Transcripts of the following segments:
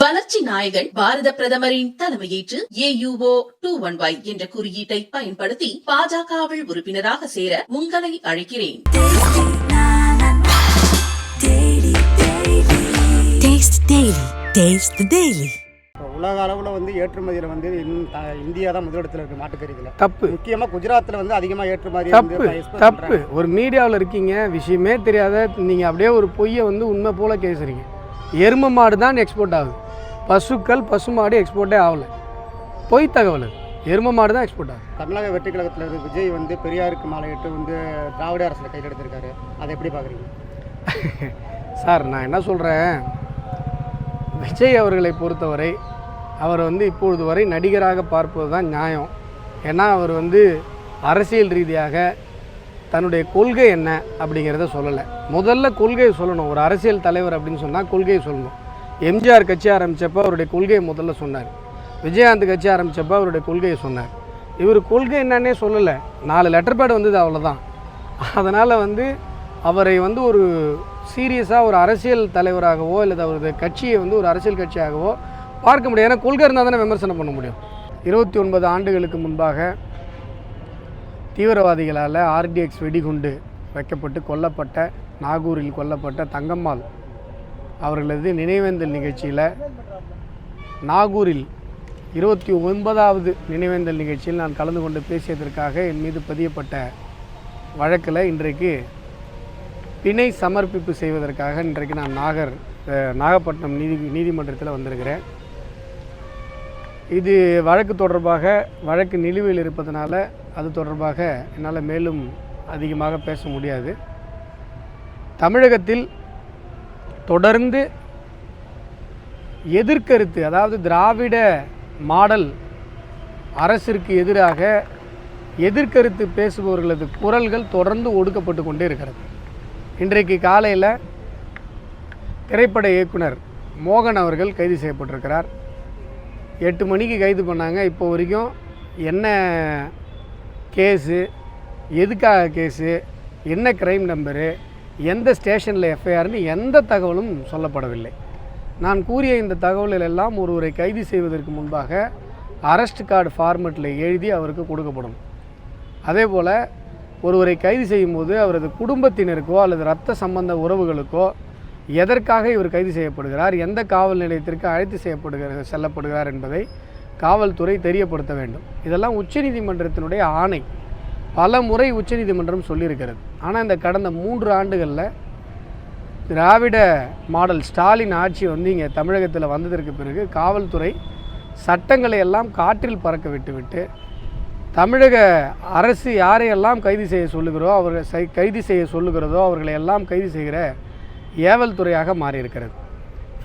வளர்ச்சி நாயகன் பாரத பிரதமரின் தலைமையேற்று ஏயுஓ டூ ஒன் ஒய் என்ற குறியீட்டை பயன்படுத்தி பாஜகவில் உறுப்பினராக சேர உங்களை அழைக்கிறேன் Taste Daily. Taste the Daily. இப்போ உலக அளவில் வந்து ஏற்றுமதியில் வந்து இந்தியா தான் முதலிடத்தில் இருக்குது மாட்டுக்கறியில் தப்பு முக்கியமாக குஜராத்தில் வந்து அதிகமாக ஏற்றுமதி தப்பு தப்பு. ஒரு மீடியாவில் இருக்கீங்க விஷயமே தெரியாத நீங்கள் அப்படியே ஒரு பொய்யை வந்து உண்மை போல பேசுறீங்க எரும மாடு தான் எக்ஸ்போர்ட் ஆகுது பசுக்கள் பசு மாடு எக்ஸ்போர்ட்டே ஆகலை. பொய் தகவல் எரும மாடு தான் எக்ஸ்போர்ட் ஆகுது. தமிழக வெற்றி கழகத்தில் இருக்க விஜய் வந்து பெரியாருக்கு மாலையிட்டு வந்து திராவிட அரசில் கையில் எடுத்திருக்காரு. அதை எப்படி பார்க்குறீங்க? சார் நான் என்ன சொல்கிறேன் விஜய் அவர்களை பொறுத்தவரை அவர் வந்து இப்பொழுது வரை நடிகராக பார்ப்பது தான் நியாயம். ஏன்னா அவர் வந்து அரசியல் ரீதியாக தன்னுடைய கொள்கை என்ன அப்படிங்கிறத சொல்லலை. முதல்ல கொள்கையை சொல்லணும். ஒரு அரசியல் தலைவர் அப்படின்னு சொன்னால் கொள்கையை சொல்லணும். எம்ஜிஆர் கட்சி ஆரம்பித்தப்போ அவருடைய கொள்கையை முதல்ல சொன்னார். விஜயகாந்த் கட்சி ஆரம்பித்தப்போ அவருடைய கொள்கையை சொன்னார். இவர் கொள்கை என்னன்னே சொல்லலை. நாலு லெட்டர் பேட் வந்தது அவ்வளோதான் அதனால் வந்து அவரை வந்து ஒரு சீரியஸாக ஒரு அரசியல் தலைவராகவோ இல்லை அவரது கட்சியை வந்து ஒரு அரசியல் கட்சியாகவோ பார்க்க முடியாது. ஏன்னா கொள்கை இருந்தால் தானே விமர்சனம் பண்ண முடியும். இருபத்தி ஒன்பது ஆண்டுகளுக்கு முன்பாக தீவிரவாதிகளால் ஆர்டிஎக்ஸ் வெடிகுண்டு வைக்கப்பட்டு கொல்லப்பட்ட நாகூரில் கொல்லப்பட்ட தங்கம்மாள் அவர்களது நினைவேந்தல் நிகழ்ச்சியில் நாகூரில் இருபத்தி ஒன்பதாவது நினைவேந்தல் நிகழ்ச்சியில் நான் கலந்து கொண்டு பேசியதற்காக என் மீது பதியப்பட்ட வழக்கில் இன்றைக்கு பிணை சமர்ப்பிப்பு செய்வதற்காக இன்றைக்கு நான் நாகர் நாகப்பட்டினம் நீதி நீதிமன்றத்தில் வந்திருக்கிறேன். இது வழக்கு தொடர்பாக வழக்கு நிலுவையில் இருப்பதனால அது தொடர்பாக என்னால் மேலும் அதிகமாக பேச முடியாது. தமிழகத்தில் தொடர்ந்து எதிர்கருத்து அதாவது திராவிட மாடல் அரசிற்கு எதிராக எதிர்கருத்து பேசுபவர்களது குரல்கள் தொடர்ந்து ஒடுக்கப்பட்டு கொண்டே இருக்கிறது. இன்றைக்கு காலையில் திரைப்பட இயக்குனர் மோகன் அவர்கள் கைது செய்யப்பட்டிருக்கிறார். எட்டு மணிக்கு கைது பண்ணாங்க. இப்போ வரைக்கும் என்ன கேஸு எதுக்காக கேஸு என்ன கிரைம் நம்பரு எந்த ஸ்டேஷனில் எஃப்ஐஆர்னு எந்த தகவலும் சொல்லப்படவில்லை. நான் கூறிய இந்த தகவல்கள் எல்லாம் ஒருவரை கைது செய்வதற்கு முன்பாக அரெஸ்ட் கார்டு ஃபார்மெட்டில் எழுதி அவருக்கு கொடுக்கப்படும். அதே போல் ஒருவரை கைது செய்யும்போது அவரது குடும்பத்தினருக்கோ அல்லது இரத்த சம்பந்த உறவுகளுக்கோ எதற்காக இவர் கைது செய்யப்படுகிறார் எந்த காவல் நிலையத்திற்கு அழைத்து செய்யப்படுகிற செல்லப்படுகிறார் என்பதை காவல்துறை தெரியப்படுத்த வேண்டும். இதெல்லாம் உச்சநீதிமன்றத்தினுடைய ஆணை. பல முறை உச்சநீதிமன்றம் சொல்லியிருக்கிறது. ஆனால் இந்த கடந்த மூன்று ஆண்டுகளில் திராவிட மாடல் ஸ்டாலின் ஆட்சி வந்து இங்கே தமிழகத்தில் வந்ததற்கு பிறகு காவல்துறை சட்டங்களை எல்லாம் காற்றில் பறக்க விட்டுவிட்டு தமிழக அரசு யாரையெல்லாம் கைது செய்ய சொல்லுகிறோ அவர்கள் செய்- கைது செய்ய சொல்லுகிறதோ அவர்களை எல்லாம் கைது செய்கிற ஏவல் துறையாக மாறியிருக்கிறது.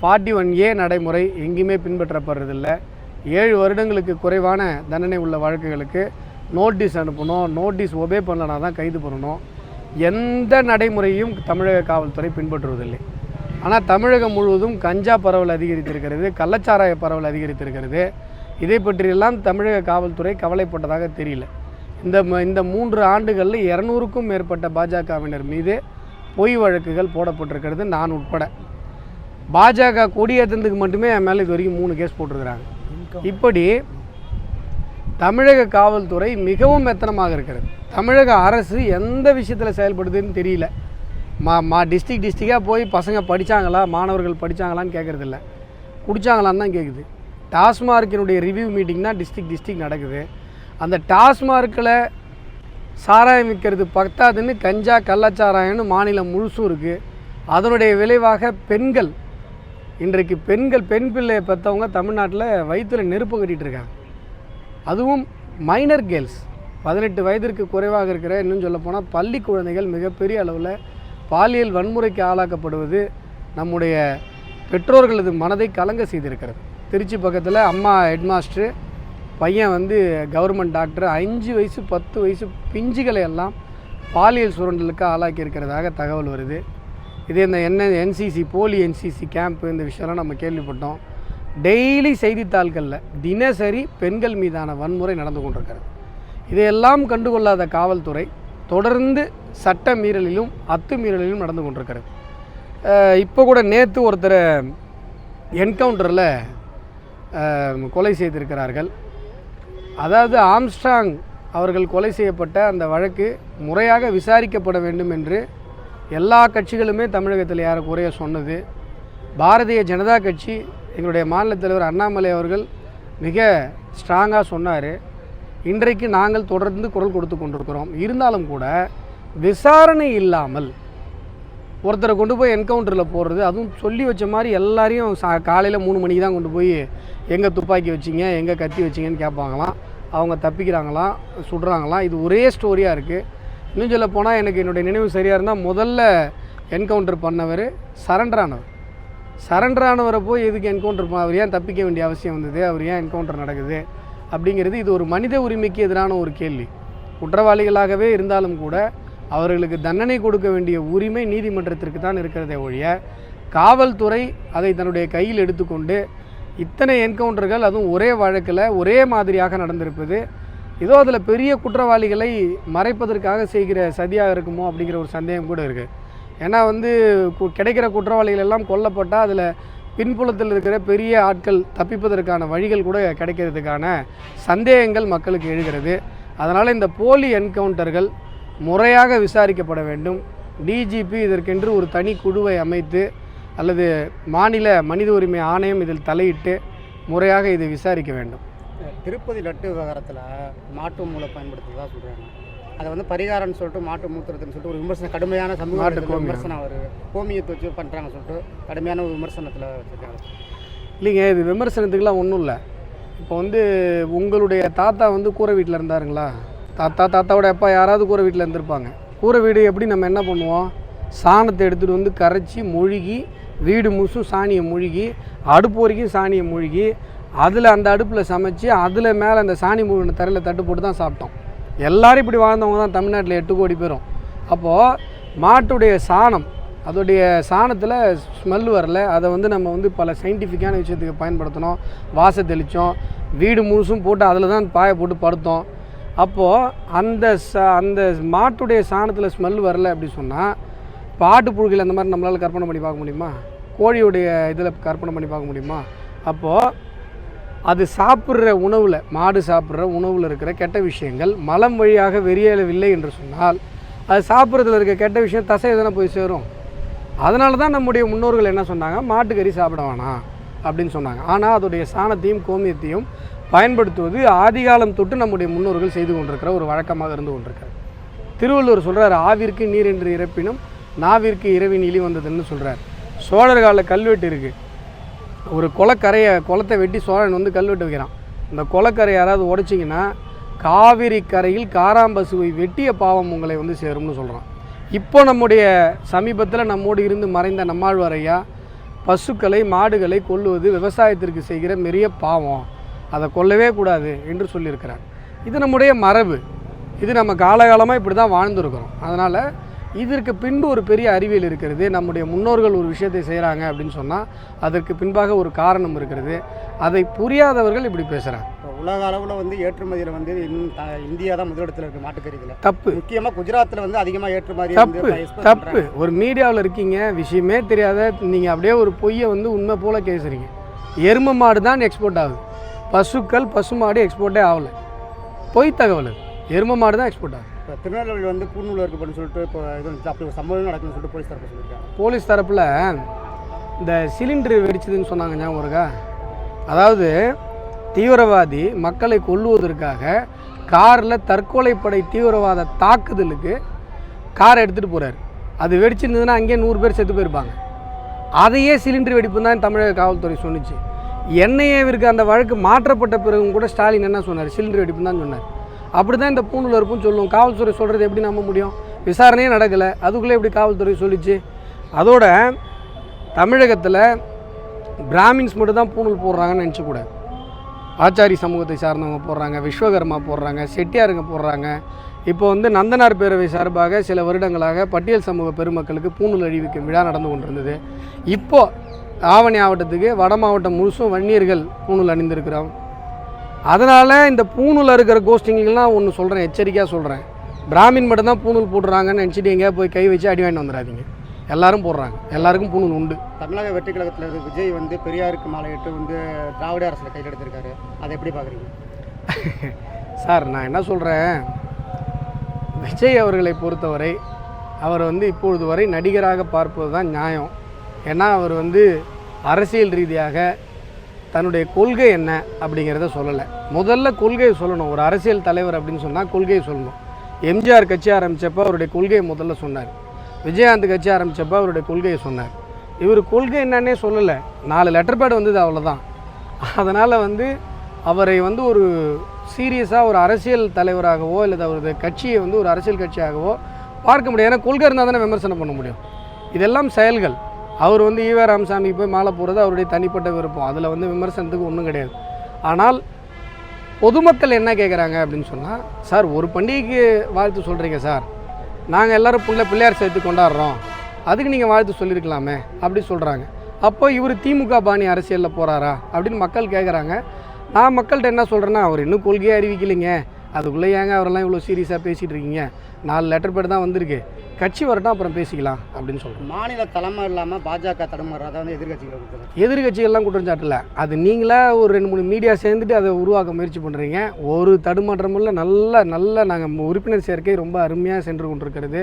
ஃபார்ட்டி ஒன் ஏ நடைமுறை எங்கேயுமே பின்பற்றப்படுறதில்ல. ஏழு வருடங்களுக்கு குறைவான தண்டனை உள்ள வழக்குகளுக்கு நோட்டீஸ் அனுப்பணும் நோட்டீஸ் ஒபே பண்ணலனா தான் கைது பண்ணணும். எந்த நடைமுறையும் தமிழக காவல்துறை பின்பற்றுவதில்லை. ஆனால் தமிழகம் முழுவதும் கஞ்சா பரவல் அதிகரித்திருக்கிறது கள்ளச்சாராய பரவல் அதிகரித்திருக்கிறது. இதை பற்றியெல்லாம் தமிழக காவல்துறை கவலைப்பட்டதாக தெரியல. இந்த ம- இந்த மூன்று ஆண்டுகளில் இரநூறுக்கும் மேற்பட்ட பாஜகவினர் மீது பொய் வழக்குகள் போடப்பட்டிருக்கிறது நான் உட்பட. பாஜக கொடியேற்றத்துக்கு மட்டுமே என் மேலே இது வரைக்கும் மூணு கேஸ் போட்டிருக்கிறாங்க. இப்படி தமிழக காவல்துறை மிகவும் மெத்தனமாக இருக்கிறது. தமிழக அரசு எந்த விஷயத்தில் செயல்படுதுன்னு தெரியல. மா மா டிஸ்ட்ரிக் டிஸ்ட்ரிக்டாக போய் பசங்க படித்தாங்களா மாணவர்கள் படித்தாங்களான்னு கேட்குறதில்ல குடித்தாங்களான்னு தான் கேட்குது டாஸ்மார்க்கினுடைய ரிவ்யூ மீட்டிங் தான் டிஸ்ட்ரிக் டிஸ்ட்ரிக் நடக்குது. அந்த டாஸ்மார்க்கில் சாராயம் விற்கிறது பத்தாதுன்னு கஞ்சா கள்ளச்சாராயம்னு மாநிலம் முழுசும் இருக்குது அதனுடைய விளைவாக பெண்கள் இன்றைக்கு பெண்கள் பெண் பிள்ளையை பெற்றவங்க தமிழ்நாட்டில் வயிற்றில் நெருப்பு கட்டிகிட்டு இருக்காங்க. அதுவும் மைனர் கேர்ள்ஸ் பதினெட்டு வயதிற்கு குறைவாக இருக்கிற இன்னும் சொல்லப்போனால் பள்ளி குழந்தைகள் மிகப்பெரிய அளவில் பாலியல் வன்முறைக்கு ஆளாக்கப்படுவது நம்முடைய பெற்றோர்களது மனதை கலங்க செய்திருக்கிறது. திருச்சி பக்கத்தில் அம்மா ஹெட்மாஸ்டர் பையன் வந்து கவர்மெண்ட் டாக்டர் அஞ்சு வயசு பத்து வயசு பிஞ்சுகளை எல்லாம் பாலியல் சுரண்டலுக்கு ஆளாக்கி இருக்கிறதாக தகவல் வருது. இதே இந்த என்ன என்சிசி போலி என்சிசி கேம்ப் இந்த விஷயம்லாம் நம்ம கேள்விப்பட்டோம். டெய்லி செய்தித்தாள்களில் தினசரி பெண்கள் மீதான வன்முறை நடந்து கொண்டிருக்கிறது. இதையெல்லாம் கண்டுகொள்ளாத காவல்துறை தொடர்ந்து சட்ட மீறலிலும் அத்துமீறலிலும் நடந்து கொண்டிருக்கிறது. இப்போ கூட நேற்று ஒருத்தரை என்கவுண்டரில் கொலை செய்திருக்கிறார்கள். அதாவது ஆம்ஸ்ட்ராங் அவர்கள் கொலை செய்யப்பட்ட அந்த வழக்கு முறையாக விசாரிக்கப்பட வேண்டும் என்று எல்லா கட்சிகளுமே தமிழகத்தில் யாரை குறைய சொன்னது. பாரதிய ஜனதா கட்சி எங்களுடைய மாநில தலைவர் அண்ணாமலை அவர்கள் மிக ஸ்ட்ராங்காக சொன்னார். இன்றைக்கு நாங்கள் தொடர்ந்து குரல் கொடுத்து கொண்டிருக்கிறோம். இருந்தாலும் கூட விசாரணை இல்லாமல் ஒருத்தரை கொண்டு போய் என்கவுண்டரில் போடுறது அதுவும் சொல்லி வச்ச மாதிரி எல்லாரையும் சா காலையில் மூணு மணிக்கு தான் கொண்டு போய் எங்கே துப்பாக்கி வச்சிங்க எங்கே கத்தி வச்சிங்கன்னு கேட்பாங்களாம். அவங்க தப்பிக்கிறாங்களாம் சுடுறாங்களாம். இது ஒரே ஸ்டோரியாக இருக்குது இன்னும் சொல்ல போனால் எனக்கு என்னுடைய நினைவு சரியாக இருந்தால் முதல்ல என்கவுண்டர் பண்ணவர் சரண்டரானவர் சரண்டர் ஆனவரை போய் எதுக்கு என்கவுண்டர் அவர் ஏன் தப்பிக்க வேண்டிய அவசியம் வந்தது? அவர் ஏன் என்கவுண்டர் நடக்குது? அப்படிங்கிறது இது ஒரு மனித உரிமைக்கு எதிரான ஒரு கேள்வி. குற்றவாளிகளாகவே இருந்தாலும் கூட அவர்களுக்கு தண்டனை கொடுக்க வேண்டிய உரிமை நீதிமன்றத்திற்கு தான் இருக்கிறதே ஒழிய காவல்துறை அதை தன்னுடைய கையில் எடுத்துக்கொண்டு இத்தனை என்கவுண்டர்கள் அதுவும் ஒரே வழக்கில் ஒரே மாதிரியாக நடந்திருப்பது ஏதோ அதில் பெரிய குற்றவாளிகளை மறைப்பதற்காக செய்கிற சதியாக இருக்குமோ அப்படிங்கிற ஒரு சந்தேகம் கூட இருக்குது ஏன்னா வந்து கு- கிடைக்கிற குற்றவாளிகள் எல்லாம் கொல்லப்பட்டால் அதில் பின்புலத்தில் இருக்கிற பெரிய ஆட்கள் தப்பிப்பதற்கான வழிகள் கூட கிடைக்கிறதுக்கான சந்தேகங்கள் மக்களுக்கு எழுகிறது. அதனால் இந்த போலி என்கவுண்டர்கள் முறையாக விசாரிக்கப்பட வேண்டும். டிஜிபி இதற்கென்று ஒரு தனி குழுவை அமைத்து அல்லது மாநில மனித உரிமை ஆணையம் இதில் தலையிட்டு முறையாக இதை விசாரிக்க வேண்டும். திருப்பதி லட்டு விவகாரத்தில் மாட்டு மூளை பயன்படுத்துறதா சொல்கிறாங்க அதை வந்து பரிகாரம்னு சொல்லிட்டு மாட்டு மூத்திரத்துன்னு சொல்லிட்டு ஒரு விமர்சனம் கடுமையான சமூக. விமர்சனம் வருது கோமியத்தை வச்சு பண்ணுறாங்க சொல்லிட்டு கடுமையான ஒரு விமர்சனத்தில் வச்சுருக்காங்க இல்லைங்க இது விமர்சனத்துக்குலாம் ஒன்றும் இல்லை. இப்போ வந்து உங்களுடைய தாத்தா வந்து கூரை வீட்டில் இருந்தாருங்களா? தாத்தா தாத்தாவோட அப்பா யாராவது கூரை வீட்டில் இருந்திருப்பாங்க. கூரை வீடு எப்படி நம்ம என்ன பண்ணுவோம்? சாணத்தை எடுத்துகிட்டு வந்து கரைச்சி மொழுகி வீடு முழுசும் சாணியை மொழுகி அடுப்பு வரைக்கும் சாணியை மொழுகி அதில் அந்த அடுப்பில் சமைச்சு அதில் மேலே அந்த சாணி முழுகின தரையில் தட்டு போட்டு தான் சாப்பிட்டோம். எல்லாரும் இப்படி வாழ்ந்தவங்க தான் தமிழ்நாட்டில் எட்டு கோடி பேரும். அப்போது மாட்டுடைய சாணம் அதோடைய சாணத்தில் ஸ்மெல் வரல. அதை வந்து நம்ம வந்து பல சயின்டிஃபிக்கான விஷயத்துக்கு பயன்படுத்தினோம். வாச தெளித்தோம் வீடு முழுசும் போட்டு அதில் தான் பாயை போட்டு படுத்தோம். அப்போது அந்த ச அந்த மாட்டுடைய சாணத்தில் ஸ்மெல் வரல அப்படி சொன்னால் பாட்டு புழுகையில் அந்த மாதிரி நம்மளால் கற்பனை பண்ணி பார்க்க முடியுமா? கோழியுடைய இதில் கற்பனை பண்ணி பார்க்க முடியுமா? அப்போது அது சாப்பிட்ற உணவில் மாடு சாப்பிட்ற உணவில் இருக்கிற கெட்ட விஷயங்கள் மலம் வழியாக வெளியேறவில்லை என்று சொன்னால் அது சாப்பிட்றதுல இருக்க கெட்ட விஷயம் தசை எதனா போய் சேரும். அதனால தான் நம்முடைய முன்னோர்கள் என்ன சொன்னாங்க? மாட்டுக்கறி சாப்பிட வேணாம் அப்படின்னு சொன்னாங்க. ஆனால் அதோடைய சாணத்தையும் கோமியத்தையும் பயன்படுத்துவது ஆதிகாலம் தொட்டு நம்முடைய முன்னோர்கள் செய்து கொண்டிருக்கிற ஒரு வழக்கமாக இருந்து கொண்டிருக்கிறது. திருவள்ளுவர் சொல்கிறார் ஆவிற்கு நீர் என்று இறப்பினும் நாவிற்கு இரவின் இழி வந்ததுன்னு சொல்கிறார் சோழர் கால கல்வெட்டு இருக்குது ஒரு குளக்கரையை குளத்தை வெட்டி சோழன் வந்து கல்வெட்டு வைக்கிறான். இந்த குளக்கரை யாராவது உடைச்சிங்கன்னா காவிரி கரையில் காராம்பசுவை வெட்டிய பாவம் உங்களை வந்து சேரும்னு சொல்கிறான் இப்போ நம்முடைய சமீபத்தில் நம்மோடு இருந்து மறைந்த நம்மாழ்வார் ஐயா பசுக்களை மாடுகளை கொல்லுவது விவசாயத்திற்கு செய்கிற பெரிய பாவம். அதை கொல்லவே கூடாது என்று சொல்லியிருக்கிறார். இது நம்முடைய மரபு. இது நம்ம காலகாலமாக இப்படி தான் வாழ்ந்துருக்கிறோம். அதனால் இதற்கு பின்பு ஒரு பெரிய அறிவியல் இருக்கிறது. நம்முடைய முன்னோர்கள் ஒரு விஷயத்தை செய்கிறாங்க அப்படின்னு சொன்னால் அதற்கு பின்பாக ஒரு காரணம் இருக்கிறது. அதை புரியாதவர்கள் இப்படி பேசுகிறாங்க உலக அளவில் வந்து ஏற்றுமதியில் வந்து இந்தியா தான் முதலிடத்தில் இருக்குது மாட்டுக்கறியில் தப்பு. முக்கியமாக குஜராத்தில் வந்து அதிகமாக ஏற்றுமதி தப்பு. தப்பு. ஒரு மீடியாவில் இருக்கீங்க விஷயமே தெரியாத நீங்கள் அப்படியே ஒரு பொய்யை வந்து உண்மை போல பேசுகிறீங்க எரும மாடு தான் எக்ஸ்போர்ட் ஆகுது. பசுக்கள் பசுமாடு எக்ஸ்போர்ட்டே ஆகலை. பொய் தகவல். எரும மாடு தான் எக்ஸ்போர்ட் ஆகுது. இப்போ திருநெல்வேலி வந்து பூநூல் இருக்குன்னு சொல்லிட்டு இப்போ இது அப்படி ஒரு சம்பவம் நடக்குதுன்னு சொல்லிட்டு போலீஸ் தரப்பு சொல்லியிருக்காங்க. போலீஸ் தரப்பில் இந்த சிலிண்டர் வெடிச்சதுன்னு சொன்னாங்க ஞாபகம் இருக்கா அதாவது தீவிரவாதி மக்களை கொல்லுவதற்காக காரில் தற்கொலைப்படை தீவிரவாத தாக்குதலுக்கு காரை எடுத்துகிட்டு போகிறார் அது வெடிச்சிருந்ததுன்னா அங்கேயே நூறு பேர் செத்து போயிருப்பாங்க. அதையே சிலிண்டர் வெடிப்பு தான் தமிழக காவல்துறை சொன்னுச்சு. என்ஐஏவிற்கு அந்த வழக்கு மாற்றப்பட்ட பிறகும் கூட ஸ்டாலின் என்ன சொன்னார்? சிலிண்டர் வெடிப்பு தான் சொன்னார். அப்படி தான் இந்த பூணூல் இருக்கும்னு சொல்லுவோம் காவல்துறை சொல்கிறது எப்படி நம்ப முடியும்? விசாரணையே நடக்கலை. அதுக்குள்ளே எப்படி காவல்துறை சொல்லிச்சு? அதோட தமிழகத்தில் பிராமின்ஸ் மட்டும் தான் பூணூல் போடுறாங்கன்னு நினச்சக்கூடாது ஆச்சாரி சமூகத்தை சார்ந்தவங்க போடுறாங்க விஸ்வகர்மா போடுறாங்க செட்டியாருங்க போடுறாங்க. இப்போ வந்து நந்தனார் பேரவை சார்பாக சில வருடங்களாக பட்டியல் சமூக பெருமக்களுக்கு பூணூல் அழிவிக்கும் விழா நடந்து கொண்டிருந்தது. இப்போது ஆவணி மாவட்டத்துக்கு வட மாவட்டம் முழுசும் வன்னியர்கள் பூணூல் அணிந்திருக்கிறோம். அதனால் இந்த பூணூல் இருக்கிற கோஷ்டிங்கெல்லாம் ஒன்று சொல்கிறேன் எச்சரிக்கையாக சொல்கிறேன் பிராமின் மட்டும் தான் பூணூல் போடுறாங்கன்னு நினச்சிட்டு எங்கேயா போய் கை வச்சு அடி வாங்கிட்டு வந்துடாதீங்க. எல்லாரும் போடுறாங்க. எல்லாருக்கும் பூணூல் உண்டு. தமிழக வெற்றி கழகத்தில் இருந்து விஜய் வந்து பெரியாருக்கு மாலையிட்டு வந்து திராவிட அரசில் கையில் எடுத்திருக்காரு. அதை எப்படி பார்க்குறீங்க? சார் நான் என்ன சொல்கிறேன் விஜய் அவர்களை பொறுத்தவரை அவர் வந்து இப்பொழுது வரை நடிகராக பார்ப்பது தான் நியாயம். ஏன்னா அவர் வந்து அரசியல் ரீதியாக தன்னுடைய கொள்கை என்ன அப்படிங்கிறத சொல்லலை. முதல்ல கொள்கையை சொல்லணும். ஒரு அரசியல் தலைவர் அப்படின்னு சொன்னால் கொள்கையை சொல்லணும். எம்ஜிஆர் கட்சி ஆரம்பித்தப்போ அவருடைய கொள்கையை முதல்ல சொன்னார். விஜயகாந்த் கட்சி ஆரம்பித்தப்போ அவருடைய கொள்கையை சொன்னார். இவர் கொள்கை என்னன்னே சொல்லலை. நாலு லெட்டர் பேட் வந்தது அவ்வளோதான் அதனால் வந்து அவரை வந்து ஒரு சீரியஸாக ஒரு அரசியல் தலைவராகவோ இல்லை அவரது கட்சியை வந்து ஒரு அரசியல் கட்சியாகவோ பார்க்க முடியாது. ஏன்னா கொள்கை இருந்தால் தானே விமர்சனம் பண்ண முடியும். இதெல்லாம் செயல்கள். அவர் வந்து ஈவ ராமசாமிக்கு போய் மாலை போடுறது அவருடைய தனிப்பட்ட விருப்பம். அதில் வந்து விமர்சனத்துக்கு ஒன்றும் கிடையாது. ஆனால் பொதுமக்கள் என்ன கேட்குறாங்க அப்படின்னு சொன்னால் சார் ஒரு பண்டிகைக்கு வாழ்த்து சொல்கிறீங்க சார். நாங்கள் எல்லோரும் பிள்ளை பிள்ளையார் சேர்த்து கொண்டாடுறோம். அதுக்கு நீங்கள் வாழ்த்து சொல்லியிருக்கலாமே அப்படி சொல்கிறாங்க அப்போ இவர் திமுக பாணி அரசியலில் போகிறாரா அப்படின்னு மக்கள் கேட்குறாங்க நான் மக்கள்கிட்ட என்ன சொல்கிறேன்னா அவர் இன்னும் கொள்கையை அறிவிக்கலைங்க. அதுக்குள்ளே ஏங்க அவரெல்லாம் இவ்வளோ சீரியஸாக பேசிகிட்டு இருக்கீங்க? நாலு லெட்டர் பேர் தான் வந்திருக்கு. கட்சி வரட்டும் அப்புறம் பேசிக்கலாம் அப்படின்னு சொல்கிறேன் மாநில தலைமை இல்லாமல் பாஜக தடுமாறுறதா வந்து எதிர்கட்சிகளை எதிர்கட்சிகள்லாம் குற்றம் சாட்டல. அது நீங்களா ஒரு ரெண்டு மூணு மீடியா சேர்ந்துட்டு அதை உருவாக்க முயற்சி பண்ணுறீங்க ஒரு தடுமாற்றமுள்ள நல்ல நல்ல நாங்கள் உறுப்பினர் சேர்க்கை ரொம்ப அருமையாக சென்று கொண்டிருக்கிறது.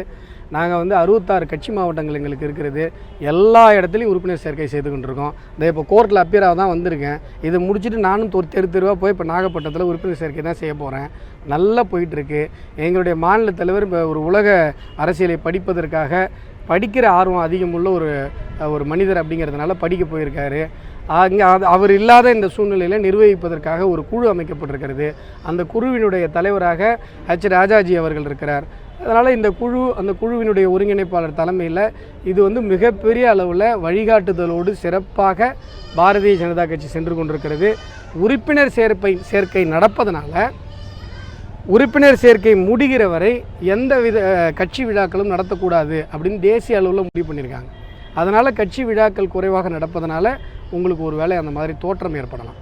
நாங்கள் வந்து அறுபத்தாறு கட்சி மாவட்டங்கள் எங்களுக்கு இருக்கிறது. எல்லா இடத்துலையும் உறுப்பினர் சேர்க்கை செய்து கொண்டிருக்கோம். இந்த இப்போ கோர்ட்டில் அப்பியராக தான் வந்திருக்கேன். இதை முடிச்சுட்டு நானும் தொ- தெரு தெருவாக போய் இப்போ நாகப்பட்டினத்தில் உறுப்பினர் சேர்க்கை தான் செய்ய போகிறேன் நல்லா போயிட்டுருக்கு. எங்களுடைய மாநில தலைவர் இப்போ ஒரு உலக அரசியலை படிப்பதற்காக படிக்கிற ஆர்வம் அதிகமுள்ள ஒரு ஒரு மனிதர் அப்படிங்கிறதுனால படிக்க போயிருக்காரு. அங்கே அது அவர் இல்லாத இந்த சூழ்நிலையில் நிர்வகிப்பதற்காக ஒரு குழு அமைக்கப்பட்டிருக்கிறது. அந்த குழுவினுடைய தலைவராக ஹெச் ராஜாஜி அவர்கள் இருக்கிறார். அதனால் இந்த குழு அந்த குழுவினுடைய ஒருங்கிணைப்பாளர் தலைமையில் இது வந்து மிகப்பெரிய அளவில் வழிகாட்டுதலோடு சிறப்பாக பாரதிய ஜனதா கட்சி சென்று கொண்டிருக்கிறது. உறுப்பினர் சேர்ப்பை சேர்க்கை நடப்பதனால உறுப்பினர் சேர்க்கை முடிகிற வரை எந்த வித கட்சி விழாக்களும் நடத்தக்கூடாது அப்படின்னு தேசிய அளவில் முடிவு பண்ணியிருக்காங்க. அதனால் கட்சி விழாக்கள் குறைவாக நடப்பதனால உங்களுக்கு ஒரு வேளை அந்த மாதிரி தோற்றம் ஏற்படலாம்.